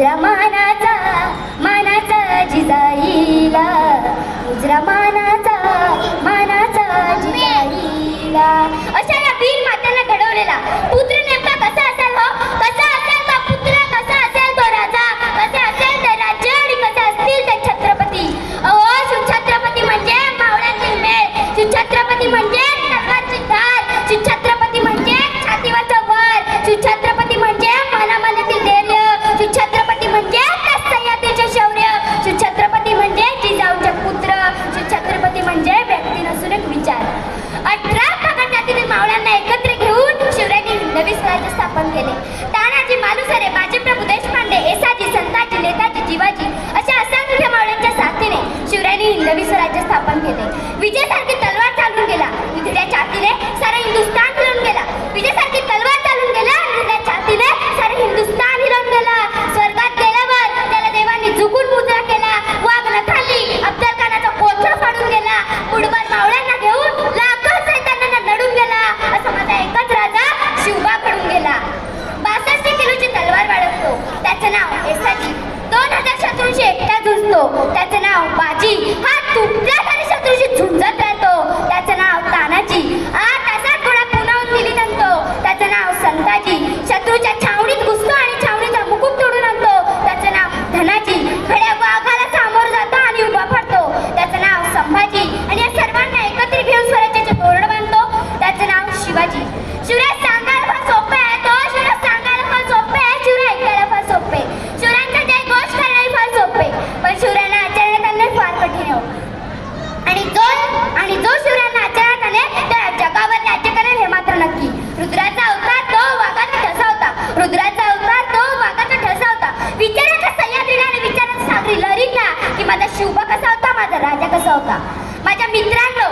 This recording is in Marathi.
der meiner बाजी प्रभू देशपांडे एसाजी संताजी नेताजी जीवाजी अशा असंख्य मावळ्यांच्या साथीने शिवरायांनी हिंदवी स्वराज्य स्थापन केले. विजय सत्तेसाठी दोन हजार शत्रूंशी एकटा झुंजतो त्याचं नाव बाजी. हा तुमच्यासाठी शत्रूशी झुंजत राहतो. त्याचं नाव तानाजी. रुद्राचा अवतार तो वाघाचा ठसा होता. विचाराचा कसा या आणि विचारा सागरी लहरीला की माझा शिवबा कसा होता माझा राजा कसा होता. माझ्या मित्रांनो